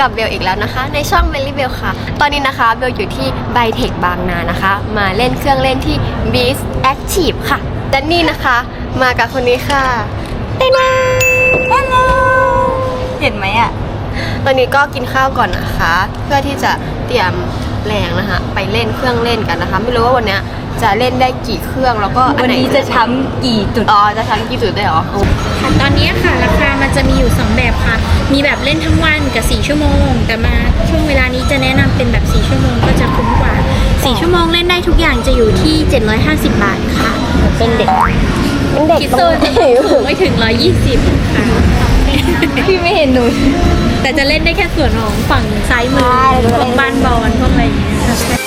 กับเบลอีกแล้วนะคะ ในช่องเบลลี่เบลค่ะ ตอนนี้นะคะเบลอยู่ที่ไบเทคบางนานะคะ มาเล่นเครื่องเล่นที่ Beast Active ค่ะและนี่นะคะมากับคนนี้ค่ะเต้นาเห็นไหมอะตอนนี้ก็กินข้าวก่อนนะคะ เพื่อที่จะเตรียมแรงนะคะ ไปเล่นเครื่องเล่นกันนะคะ ไม่รู้ว่าวันเนี้ย จะเล่นได้กี่เครื่องแล้วก็อัวันไหนี้จะช้ำกี่จุด อ๋อจะทั้งกี่จุดได้เหรอ ค่ะตอนนี้ค่ะราคามันจะมีอยู่ 2 แบบค่ะ มีแบบเล่นทั้งวันกับ 4 ชั่วโมง แต่มาช่วงเวลานี้จะแนะนำเป็นแบบ 4 ชั่วโมงก็จะคุ้มกว่า 4 ชั่วโมงเล่นได้ทุกอย่างจะอยู่ที่ 750 บาทค่ะ เป็นเด็กเป็นเด็กคิดตโซรงนไหนสูงไม่ถึง 120 ค่ะ พี่ไม่เห็นหนู แต่จะเล่นได้แค่ส่วนของฝั่งซ้ายมือพวกบ้านบอลพวกอะไรอย่างเงี้ยค่ะ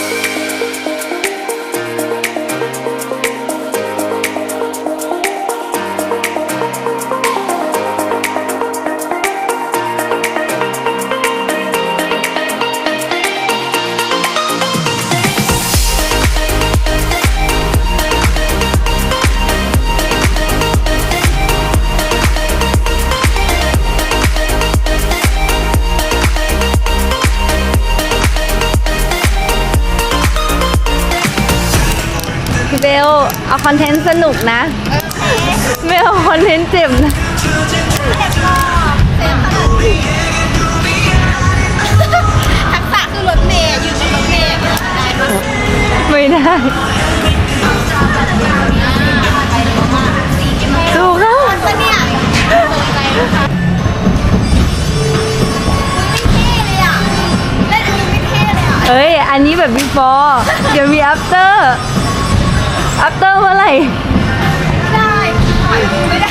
เบล เอาคอนเทนต์สนุกนะ ไม่เอาคอนเทนต์เจ็บนะทักษะคือรถเมย์อยืนบนรถเมย์ไม่ได้ดูเขาปะเนี่ยตกใจนะคะไม่เท่เลยอะเล่นอันนี้ไม่เท่เลยอะเอ้ย อันนี้แบบ before เดี๋ยวมี after after เมื่อไหร่ได้ไม่ได้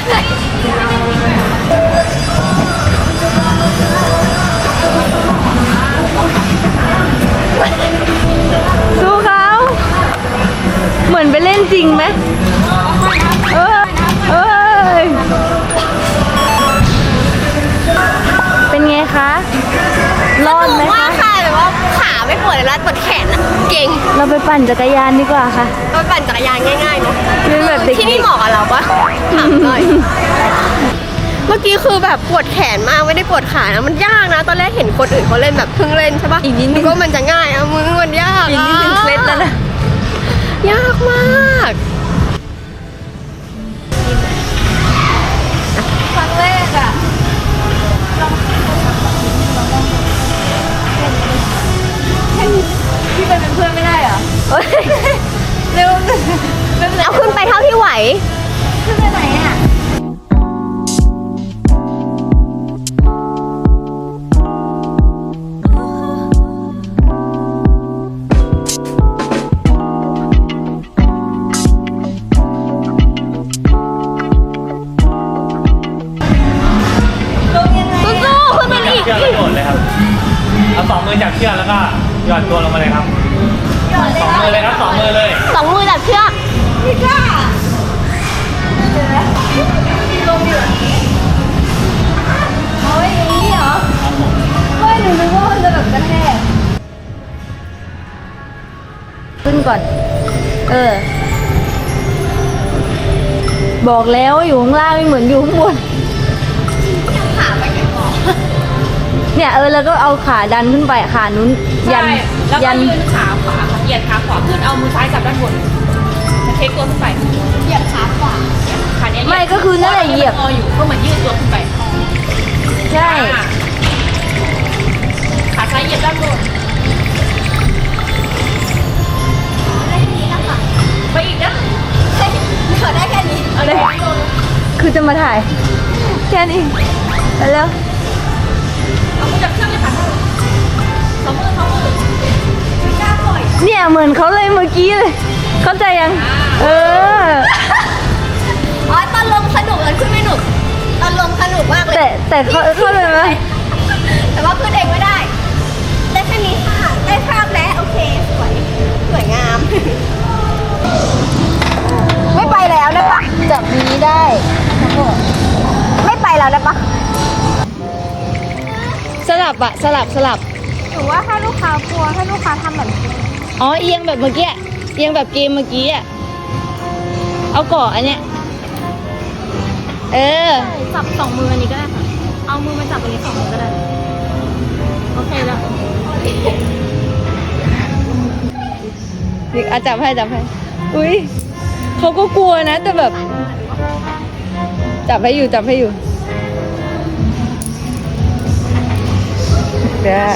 สู้เขาเหมือนไปเล่นจริงไหมเออเอยเป็นไงคะ รอดไหมคะ ไม่ปวดเลยนะปวดแขนอะเก่งเราไปปั่นจักรยานดีกว่าค่ะ เราปั่นจักรยานง่ายๆเนาะเป็นแบบเด็กๆ ที่นี่เหมาะกับเราปะถามหน่อย เมื่อกี้คือแบบปวดแขนมากไม่ได้ปวดขานะมันยากนะ ตอนแรกเห็นคนอื่นเขาเล่นแบบเพิ่งเล่นใช่ปะอีกนิดนึง ก็มันจะง่ายอะมึงมันยากอีกนิดนึงเคล็ดแล้วนะ ยากมาก พี่ไปเป็นเพื่อนไม่ได้เหรอ เร็วเร็วเอาขึ้นไปเท่าที่ไหว เออ บอกแล้วว่าอยู่ข้างล่างไม่เหมือนอยู่ข้างบนขาไปกันก่อนเนี่ยเออแล้วก็เอาขาดันขึ้นไปขานุ้นยันใช่แล้วก็ยันยืนขาขวาค่ะเหยียดขาขวาขึ้นเอามือซ้ายจับด้านบนแล้วเทคตัวขึ้นไปเหยียบขาขวาขาเนี้ยไม่ก็คือนั่นแหละเหยียบงออยู่ก็เหมือนยืดตัวขึ้นไปใช่อ่าขาซ้ายเหยียดด้านบน ไปอีกนะขอได้แค่นี้เอาเลยไม่โดนคือจะมาถ่าย แค่นี้ไปแล้วเอามือจับเชือกเลยค่ะสองมือสองมือไม่กล้าปล่อยเนี่ยเหมือนเขาเลยเมื่อกี้เลยเข้าใจยัง เอออ๋อตอนลงสนุกตอนขึ้นไม่หนุกตอนลงสนุกมากเลย แต่แต่เขาเข้าใจไหมแต่ว่าขึ้นเองไม่ได้ ได้แค่นี้ค่ะได้ภาพแล้วโอเค สวย สวยงาม ไม่ไปแล้วได้ปะจับนี้ได้ไม่ไปแล้วได้ปะสลับอะสลับสลับ หรือว่าถ้าลูกค้ากลัวถ้าลูกค้าทำแบบนี้อ๋อเอียงแบบเมื่อกี้อะเอียงแบบเกมเมื่อกี้อะเอาเกาะอันเนี้ยเออ จับสองมืออันนี้ก็ได้ค่ะ เอามือมาจับตรงนี้สองมือก็ได้ โอเคแล้วนี่อาจับให้จับให้ อุ้ยเขาก็กลัวนะ แต่แบบ จับให้อยู่จับให้อยู่เดี๋ยว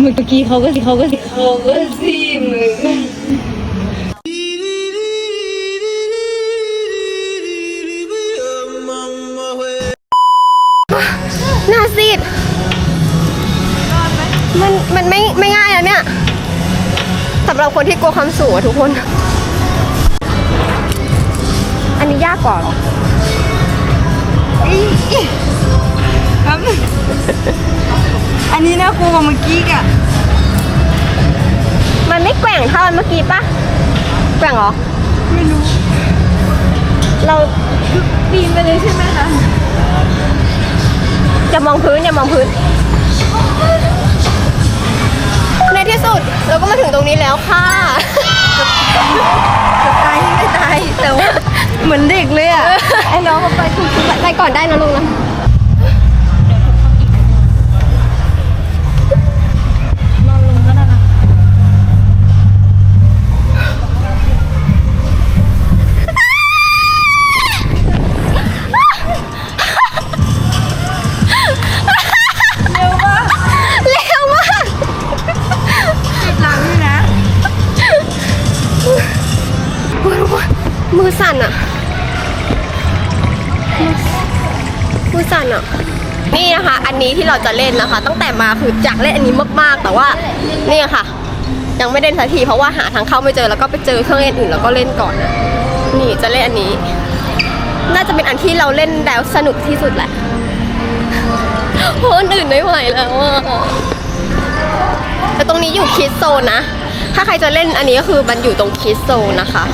เมื่อกี้เขาก็เขาก็เขาก็ซีมือหน้าซีดมันมันไม่ไม่ง่ายอะเนี่ย สำหรับคนที่กลัวความสูงอะทุกคน อันนี้ยากกว่าเหรอครับอันนี้น่ากลัวกว่าเมื่อกี้อะมันไม่แกว่งเท่าอันเมื่อกี้ปะแกว่งเหรอ ไม่รู้ เราปีนไปเลยใช่ไหมคะ จะมองพื้นอย่ามองพื้น ในที่สุดเราก็มาถึงตรงนี้แล้วค่ะตายยังไม่ตายแต่ว่าเหมือนเด็กเลยอะไอ้น้องเขาไปถูกไปไปก่อนได้นะลุงนะ มือสั่นอะมือสั่นอะนี่นะคะ อันนี้ที่เราจะเล่นนะคะ ตั้งแต่มาคืออยากเล่นอันนี้มากๆ แต่ว่านี่ค่ะ ยังไม่เล่นสักทีเพราะว่าหาทางเข้าไม่เจอแล้วก็ไปเจอเครื่องเล่นอื่นแล้วก็เล่นก่อนนะนี่จะเล่นอันนี้ น่าจะเป็นอันที่เราเล่นแล้วสนุกที่สุดแหละเพราะอันอื่นไม่ไหวแล้วอะแต่ตรงนี้อยู่คิดโซนนะ ถ้าใครจะเล่นอันนี้ก็คือมันอยู่ตรงคิดโซนนะคะ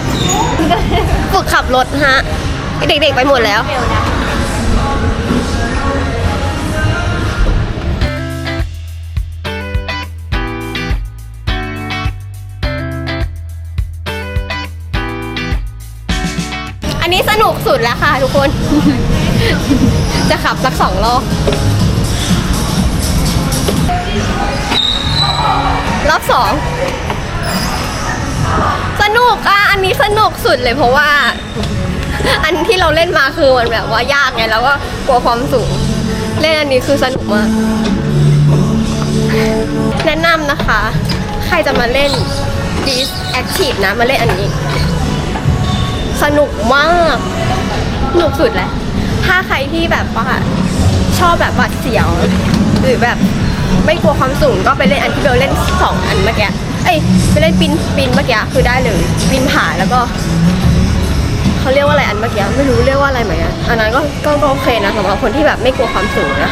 ฝึกขับรถฮะ เด็กๆไปหมดแล้วอันนี้สนุกสุดแล้วค่ะทุกคน จะขับสักสองรอบ รอบสอง สนุกอะ อันนี้สนุกสุดเลยเพราะว่า อันที่เราเล่นมาคือมันแบบว่ายากไงแล้วก็กลัวความสูง เล่นอันนี้คือสนุกมาก แนะนำนะคะ ใครจะมาเล่น Dis Active นะ มาเล่นอันนี้ สนุกมาก สนุกสุดเลย ถ้าใครที่แบบว่าชอบแบบหวาดเสียว หรือแบบไม่กลัวความสูงก็ไปเล่นอันที่เบลเล่นสองอันเมื่อกี้ เอ้ยไปเล่นปีนปีนเมื่อกี้คือได้เลยปีนผาแล้วก็เขาเรียกว่าอะไรอันเมื่อกี้ไม่รู้เรียกว่าอะไรไหมอะอันนั้นก็ก็โอเคนะสำหรับคนที่แบบไม่กลัวความสูงนะ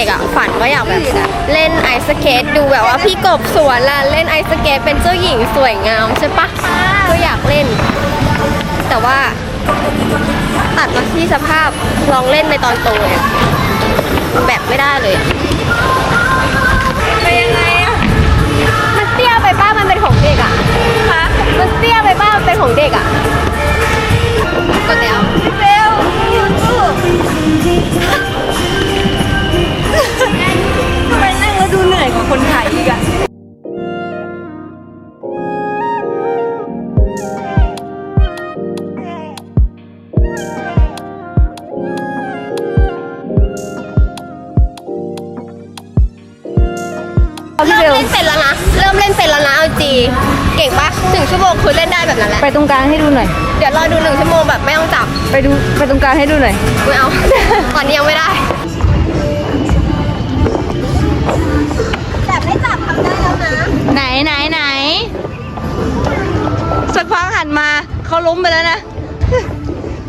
ด็กๆอะฝันว่าอยากแบบเล่นไอสเกตดูแบบว่าพี่กบสวนล่ะเล่นไอสเกตเป็นเจ้าหญิงสวยงามใช่ปะก็อยากเล่น แต่ว่าตัดมาที่สภาพลองเล่นในตอนโตเนี่ยแบบไม่ได้เลยอะไปยังไงอะมันเตี้ยไปป้ามันเป็นของเด็กอะคะมันเตี้ยไปป้ามันเป็นของเด็กอะกดแล้วเร็วทำไมนั่งแล้วดูเหนื่อยกว่าคนถ่ายอีกอะเริ่มเล่นเป็นแล้วนะ เริ่มเล่นเป็นแล้วนะเอาจีเก่งปะหนึ่งชั่วโมงคือเล่นได้แบบนั้นแหละ ไปตรงกลางให้ดูหน่อย เดี๋ยวรอดูหนึ่งชั่วโมงแบบไม่ต้องจับ ไปดูไปตรงกลางให้ดูหน่อย ไม่เอา ตอนนี้ยังไม่ได้ ไหนไหนไหนสักพักหันมาเขาล้มไปแล้วนะ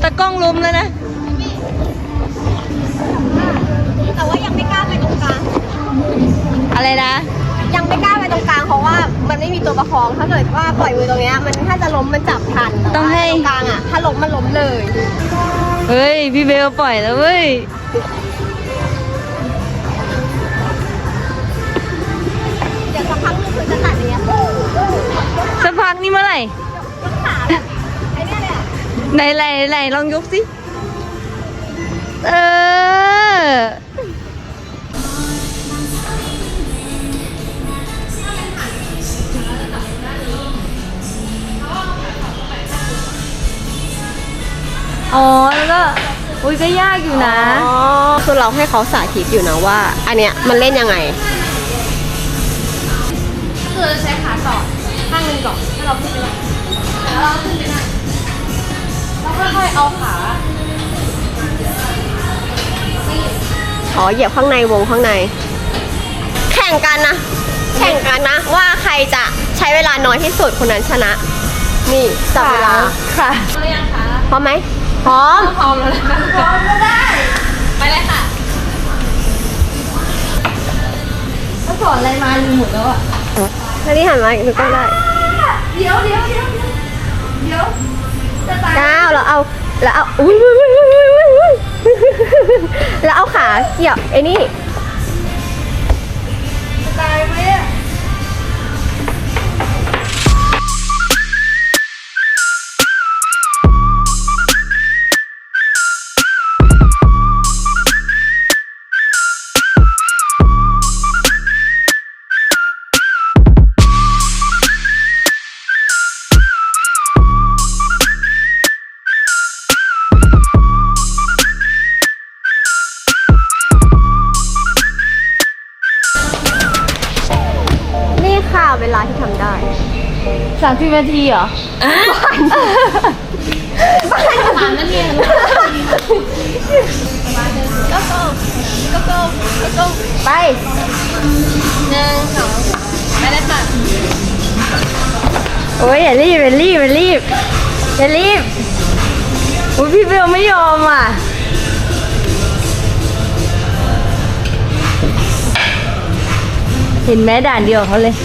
ตะกล้องล้มแล้วนะ แต่ว่ายังไม่กล้าไปตรงกลาง อะไรนะ ยังไม่กล้าไปตรงกลางเพราะว่ามันไม่มีตัวประคองถ้าเกิดว่าปล่อยมือตรงเนี้ยมันถ้าจะล้มมันจับทันต้องให้ ตรงกลางอะ ถ้าล้มมันล้มเลย เฮ้ย พี่เบลปล่อยแล้วเว้ย จะตัดอย่างเงี้ยสักพักนี่เมื่อไหร่ยกขาไอเนี่ยเละไหนไหนไหนลองยกสิ เออ อ๋อ แล้วก็ อุ้ยก็ยากอยู่นะอ๋อคือเราให้เขาสาธิตอยู่นะว่า อันเนี้ยมันเล่นยังไง คือเราจะใช้ขาสอดข้างหนึงก่อนให้เราขึ้นไปได้แล้วเราขึ้นไปได้แล้วค่อยๆเอาขาอ๋อเหยียบข้างในวงข้างใน แข่งกันนะ แข่งกันนะ ว่าใครจะใช้เวลาน้อยที่สุดคนนั้นชนะ นี่จับเวลาค่ะพร้อมหรือยังคะพร้อมไหมพร้อม พร้อมแล้วนะคะพร้อมก็ได้ ไปเลยค่ะเขาสอนอะไรมาลืมหมดแล้วอะ ถ้าที่หันมาดูก็ได้เดี๋ยวเดี๋ยวเดี๋ยวเดี๋ยวเดี๋ยวจะตายก้าวแล้วเอาแล้วเอาอุ้ยอุ้ยอุ้ยอุ้ยอุ้ยอุ้ยอุ้ยแล้วเอาขาเกี่ยวไอ้นี่ สามสิบนาทีเหรอถามนักเรียนก็โก้ก็โก้ก็โก้ไปหนึ่งสองไปเลยค่ะโอ้ยอย่ารีบอย่ารีบอย่ารีบอย่ารีบอุ้ยพี่เบลไม่ยอมอะเห็นแม้ด่านเดียวเขาเลย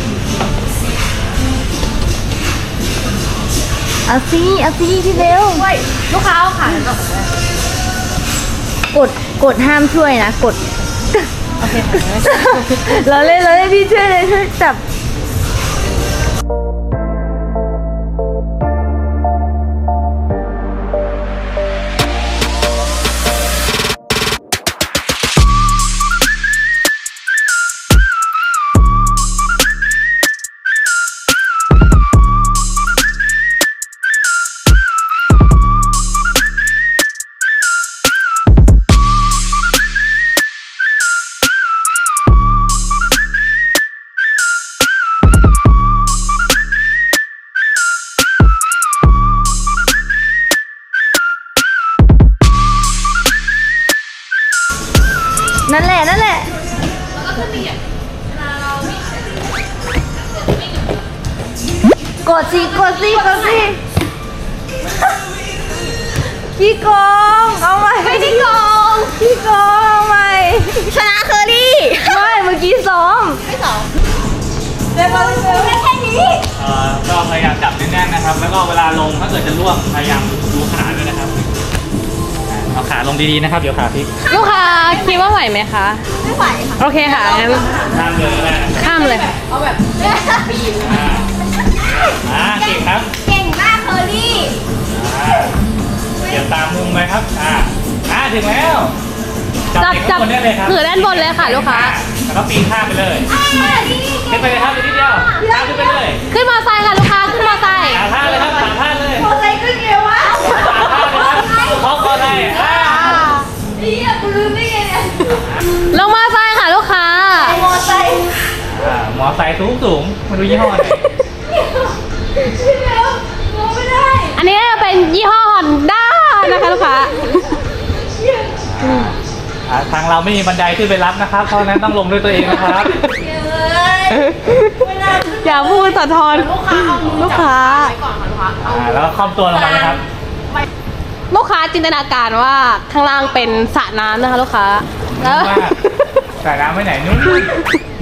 เอาสิเอาสิพี่เบลลูกค้าเอาขาก่อนกดกดห้ามช่วยนะ กด โอเค เราเล่นเราเล่นพี่ช่วยเลยช่วยจับ นั่นแหละนั่นแหละกดสิกดสิกดสิขี้โกงเอาใหม่ไม่ได้โกงขี้โกงเอาใหม่ชนะเคอรี่ไม่เมื่อกี้ซ้อมไม่สองเร็วเร็วแค่นี้เอ่อก็พยายามจับแน่นๆนะครับ แล้วก็เวลาลงถ้าเกิดจะล่วงพยายามดูขาด้วยนะครับอ่า เอาขาลงดีๆนะครับ เดี๋ยวขาพลิกลูกค้าคิดว่าไหวไหมคะ ไม่ไหวค่ะโอเคค่ะงั้นข้ามเลยก็ได้นะครับข้ามเลยค่ะอ่าอ่าเก่งครับเก่งมากเคอรี่อ่าเดี๋ยวตามมุมไปครับอ่าอ่าถึงแล้วจับเด็กจับข้างบนได้เลยครับถือด้านบนเลยค่ะลูกค้า แล้วก็ปีนข้ามไปเลยขึ้นไปเลยครับนิดเดียวข้ามขึ้นไปเลยขึ้นมอไซค์ค่ะลูกค้าขึ้นมอไซค์สามท่าเลยครับสามท่าเลย ลงมอไซค์ค่ะลูกค้า มอไซค์อ่าหมอใส่สูงสูงๆมาดูยี่ห้อหน่อยเดี๋ยวมองไม่ได้อันนี้เป็นยี่ห้อฮอนด้านะคะลูกค้าอ่าทางเราไม่มีบันไดขึ้นไปรับนะครับ เพราะฉะนั้นต้องลงด้วยตัวเองนะครับอย่าพูดสะท้อนลูกค้าอ่าแล้วก็คล่อมตัวลงมาเลยครับ ลูกค้าจินตนาการว่าข้างล่างเป็นสระน้ำนะคะลูกค้า แล้วว่าใส่น้ำไว้ไหนนู้น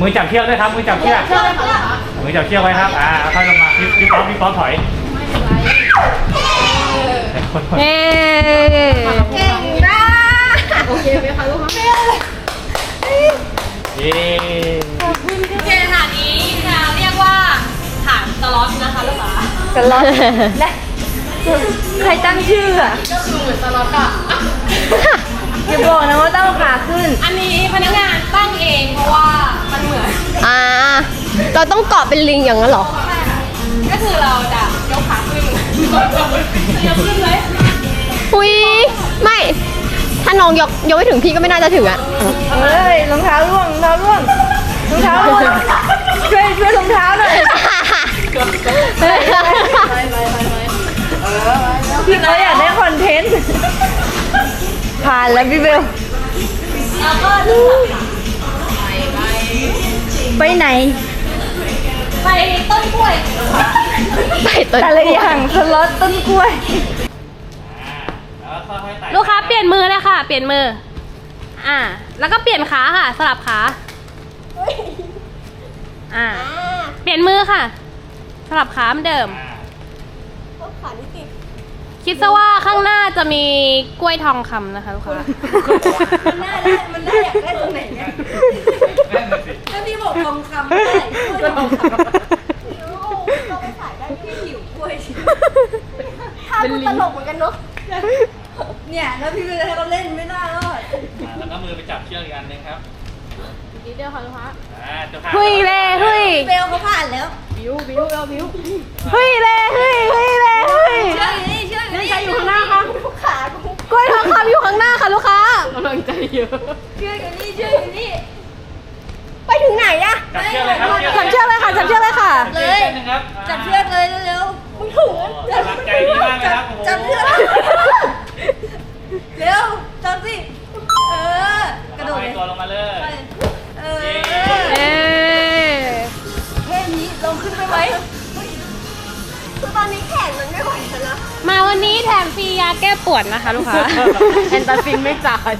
มือจับเชือกด้วยครับ มือจับเชือก เชื่อเลยค่ะอมือจับเชือกไว้ครับ อ่าค่อยลงมาพี่พี่ป๊อปพี่ป๊อปถอยคนถอยเฮ้เก่งนะโอเคไหมคะลูกค้าเย้โอเคฐานนี้จะเรียกว่าฐานสล็อตนะคะลูกค้าสล็อตและใครตั้งชื่ออะก็คือเหมือนสล็อตอะ อย่าบอกนะว่าตั้งขาขึ้น อันนี้พนักงานตั้งเองเพราะว่ามันเหมือน อ่า เราต้องเกาะเป็นลิงอย่างนั้นเหรอ ก็คือเราจะยกขาขึ้นยกขึ้นเลยอุ้ยไม่ ถ้าน้องยกยกไม่ถึงพี่ก็ไม่น่าจะถึงอะเฮ้ยรองเท้าร่วงรองเท้าร่วงรองเท้าร่วงช่วยช่วยรองเท้าหน่อยพี่เขาอยากได้คอนเทนต์ ผ่านแล้วพี่เบลแล้วก็ไปไหน ไปต้นกล้วยไปต้นแต่ละอย่างสล็อตต้นกล้วยแล้วค่อยๆไต่ลูกค้าเปลี่ยนมือเลยค่ะ เปลี่ยนมือ อ่า แล้วก็เปลี่ยนขาค่ะ สลับขา อ่า เปลี่ยนมือค่ะ สลับขาเหมือนเดิม คิดซะว่าข้างหน้าจะมีกล้วยทองคำนะคะลูกค้ามันน่าได้มันน่าอยากได้ตรงไหนเนี่ยนั่นน่ะสิถ้าพี่บอกทองคำได้กล้วยทองคำเราไปขายได้ที่หิวกล้วยถ้าคุณตลกเหมือนกันเนาะเนี่ยแล้วพี่เบลให้เราเล่นไม่น่ารอดอ่าแล้วก็มือไปจับเชือกอีกอันหนึงครับนิดเดียวค่ะลูกค้าอ่าเจ้าค่ะเฮ้ยเล่เฮ้ยเบลเขาผ่านแล้ว บิวบิวเอาบิวเฮ้ยเล่เฮ้ยเฮ้ยเล่เฮ้ยเชื่ออยู่นี่เชื่ออยู่นี่ใครอยู่ข้างหน้าคะกล้วยทองคำอยู่ข้างหน้าค่ะลูกค้ากำลังใจเยอะเชื่ออยู่นี่เชื่ออยู่นี่ไปถึงไหนอะจับเชือกเลยครับจับเชือกเลยค่ะจับเชือกเลยค่ะเลยจับเชือกเลยเร็วมึงถึงกำลังใจดีมากเลยครับโอ้โหๆจับเชือกเร็ว ถมฟรียาแก้ปวดนะคะลูกค้า แอนตาซินไม่จ่าย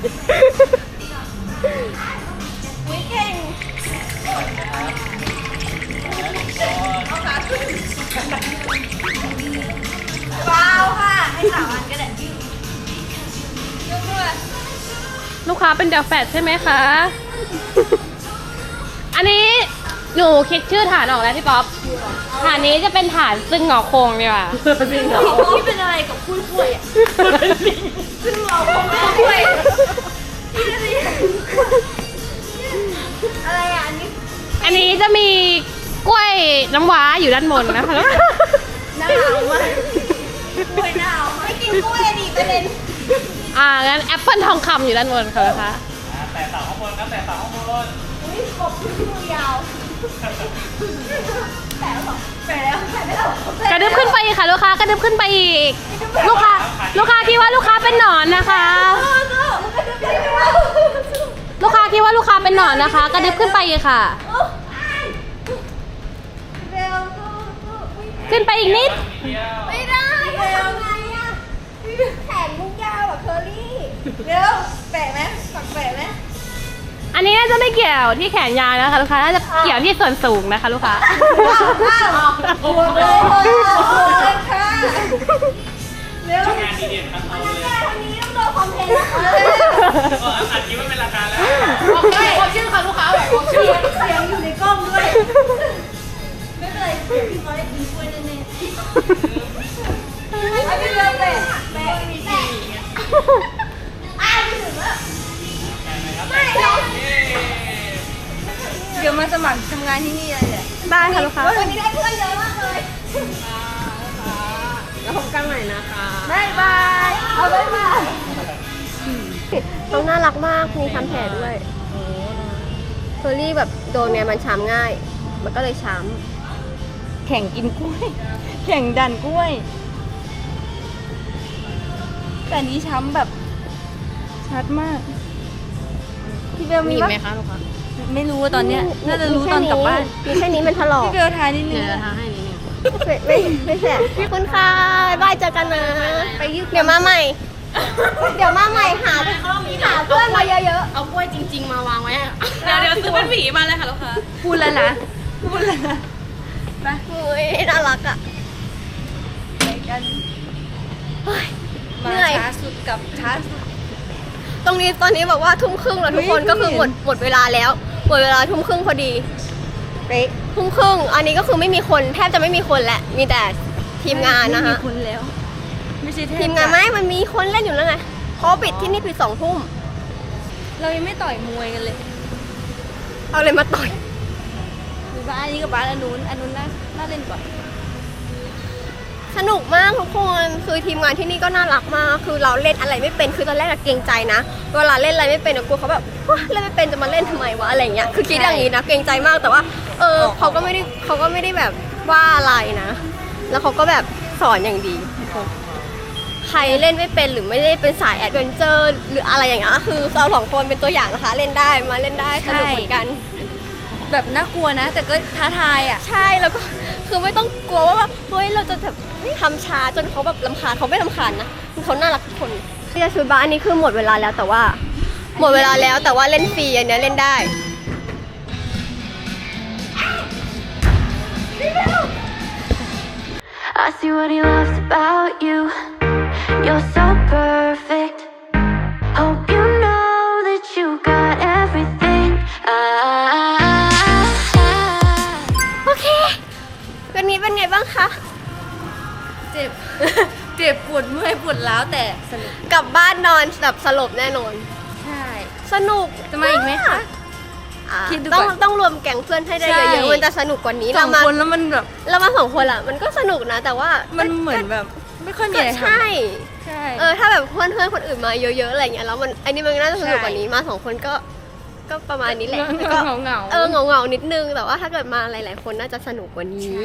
ว้าวค่ะ ให้สามวันก็ได้ยกด้วยลูกค้าเป็นเดลแฟดใช่ไหมคะ อันนี้ หนูคิดชื่อฐานออกแล้วพี่ป๊อปฐานนี้จะเป็นฐานซึ่งหงอโคงดีกว่าพี่เป็นอะไรกับคุยคุยอะขึ้นเราคงไม่คุยพี่จะสิอะไรอะอันนี้ อันนี้จะมีกล้วยน้ำว้าอยู่ด้านบนนะคะหนาวมากกล้วยหนาวไม่กินกล้วยดิประเด็นอ่างั้นแอปเปิลทองคำอยู่ด้านบนค่ะลูกค้าอ่าแต่เสาข้างบนครับแต่เสาข้างบนแปะแล้วแปะไม่ได้ กระดึบขึ้นไปอีกค่ะลูกค้ากระดึบขึ้นไปอีก ลูกค้าลูกค้าคิดว่าลูกค้าเป็นหนอนนะคะ ลูกค้าคิดว่าลูกค้าเป็นหนอนนะคะ กระดึบขึ้นไปอีกค่ะเร็วสู้ขึ้นไปอีกนิดทีเดียวไม่ได้ทำไงอะแขนมุกยาวอะเคอรี่ เร็วแปะไหมฝักแปะไหม อันนี้น่าจะไม่เกี่ยวที่แขนยาวนะคะลูกค้า น่าจะเกี่ยวที่ส่วนสูงนะคะลูกค้าบวกเลยบวกเลยค่ะเร็วงานดีเด่นทั้งเอาเลยทางนี้ต้องโดนคอมเพลนต์ก็อัดคลิปไว้เป็นหลักการแล้วบอกได้บอกชื่อค่ะลูกค้าบอกบอกชื่เสีอ ไม่เป็นไรเดี๋ยวพี่เขาได้กินกล้วยแน่ๆเอาพี่เร็วแปะแปะแปะอ้าวไม่ถึงแล้วไม่เดี๋ยวมาสมัครทำงานที่นี่เลยแหละได้ค่ะลูกค้าวันนี้ได้เพื่อนเยอะมากเลยแล้วพบกันใหม่นะคะบายบายเอาบายบายน้องน่ารักมากมีทำแผลด้วยเคอรี่แบบโดนไงมันช้ำง่าย มันก็เลยช้แข่งกินกล้วย แข่งดันกล้วย แต่อันนี้ช้ำแบบชัดมาก พี่เบลมีมีอีกปะไหมคะลูกค้าไม่รู้ว่าตอนเนี้ยำน่าจะรู้ตอนกลับบ้านมีแค่นี้มันถลอกพี่เบลทายนิดนึงเดี๋ยวจะทาให้นิดนึงไม่ไม่ไม่แสบขอบคุณค่ะบ๊ายบายเจอกันนะไปยืดเดี๋ยวมาใหม่ เดี๋ยวมาใหม่หาหาเพื่อนมาเยอะเอากล้วยจริง ๆ มาวางไว้อะเดี๋ยวเดี๋ยวซื้อเป็นหวีมาเลยค่ะลูกค้าพูดแล้วนะพูดแล้วนะไปเฮ้ยน่ารักอะ ไปกันเฮ้ยมาเหนื่อย ช้าสุดกับช้าสุด ตรงนี้ตอนนี้แบบว่าทุ่มครึ่งแล้วทุกคนเฮ้ยก็คือหมดหมดเวลาแล้วหมดเวลาทุ่มครึ่งพอดีเป๊ะทุ่มครึ่งอันนี้ก็คือไม่มีคนแทบจะไม่มีคนแหละมีแต่ทีมงานนะไม่ฮะมีคนแล้วไม่ใช่แทบทีมงานไม่มันมีคนเล่นอยู่แล้วไงเพราะปิดที่นี่ปิดสองทุ่มเรายังไม่ต่อยมวยกันเลย เอาเลยมาต่อยหรือว่าอันนี้กับบ้านอันนู้นอันนู้นน่าน่าเล่นกว่า สนุกมากทุกคนคือทีมงานที่นี่ก็น่ารักมาก คือเราเล่นอะไรไม่เป็นคือตอนแรกอะเกรงใจนะเวลาเล่นอะไรไม่เป็นอะกลัวเขาแบบว้าเล่นไม่เป็นจะมาเล่นทำไมวะอะไรเงี้ยคือคิดอย่างนี้นะเกรงใจมากแต่ว่า เออเขาก็ไม่ได้เขาก็ไม่ได้แบบว่าอะไรนะ แล้วเขาก็แบบสอนอย่างดีใครเล่นไม่เป็นหรือไม่ได้เป็นสายแอดเวนเจอร์หรืออะไรอย่างเงี้ยคือเราสองคนเป็นตัวอย่างนะคะเล่นได้มาเล่นได้สนุกเหมือนกัน แบบน่ากลัวนะ แต่ก็ท้าทายอะใช่แล้วก็ คือไม่ต้องกลัวว่าแบบเฮ้ยเราจะแบบทำช้าจนเขาแบบลำคาญเขาไม่ลำคาญนะคือเขาน่ารักทุกคนเรียชุดบ้านอันนี้คือหมดเวลาแล้วแต่ว่า หมดเวลาแล้วแต่ว่าเล่นฟรีอันเนี้ยเล่นได้างคะ เจ็บ เจ็บปวดเมื่อยปวดร้าวแต่สนุก กลับบ้านนอนแบบสลบแน่นอน ใช่ สนุกจะมาอีกไหมคะ อ่าคิดดูต้องก่อนต้องรวมแก๊งเพื่อนให้ได้ใช่ เยอะๆมันจะสนุกกว่านี้สอเรางมาคนแล้วมันแบบ เรามาสองคนอะมันก็สนุกนะ แต่ว่ามัมันเหมือนแบบ ไม่ค่อยมีก็อะไรทใช่ำใช่ เออถ้าแบบเพื่อนเพื่อนๆคนอื่นมาเยอะๆอะไรเงี้ยแล้วมันอันนี้มันน่าจะสนุกกว่านี้มาสองคนก็ ก็ประมาณนี้แหละเหงาแล้วก็ เหงาๆ เออเหงาเหงาๆนิดนึง แต่ว่าถ้าเกิดมาหลาย ๆ คนน่าจะสนุกกว่านี้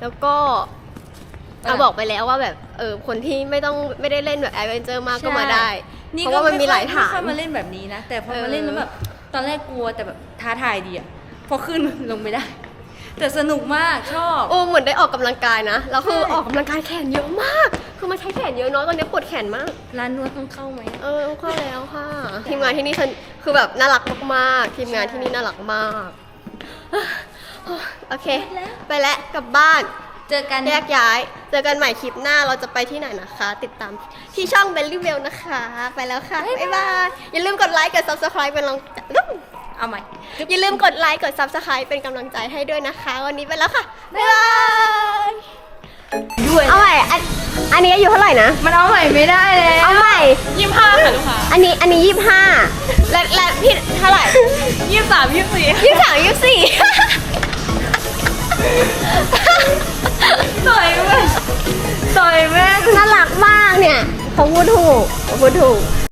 แล้วก็เอาบอกไปแล้วว่าแบบเออคนที่ไม่ต้องไม่ได้เล่นแบบแอดเวนเจอร์มากก็มาได้นี่เพก็ราะว่ามันมีหลายฐาน ไค่อยมาเล่นแบบนี้นะ แต่พอเออ มาเล่นแล้วแบบตอนแรกกลัวแต่แบบท้าทายดีอะพอขึ้นลงไม่ได้ แต่สนุกมากชอบ โอ้เหมือนได้ออกกำลังกายนะแล้วคือใช่ ออกกำลังกายแขนเยอะมาก คือมันใช้แขนเยอะเนาะตอนนี้ปวดแขนมาก ร้านนวดต้องเข้าไหม เออเข้าแล้วค่ะ ทีมงานที่นี่คือคือแบบน่ารักมากๆ ทีมงานที่นี่น่ารักมาก โอเค ไปแล้วกลับบ้าน เจอกันแยกย้าย เจอกันใหม่คลิปหน้าเราจะไปที่ไหนนะคะ ติดตามที่ช่องเบลลี่เวลนะคะ ไปแล้วค่ะ บ๊ายบาย อย่าลืมกดไลค์ กด subscribe เป็นกำลังเอาใหม่ อย่าลืมกดไลค์ กด subscribe เป็นกำลังใจให้ด้วยนะคะ วันนี้ไปแล้วค่ะ บ๊ายบาย ด้วยเอาใหม่อันอันนี้อายุเท่าไหร่นะ มันเอาใหม่ไม่ได้แล้วเอาใหม่ ยี่ห้าค่ะลูกค้าอันนี้อันนี้ยี่ห้าและและพี่เท่าไหร่ยี่สามยี่สี่ยี่สามยี่สี่ต่อยแม่งต่อยแม่งน่ารักมากเนี่ยเขาพูดถูกเขาพูดถูก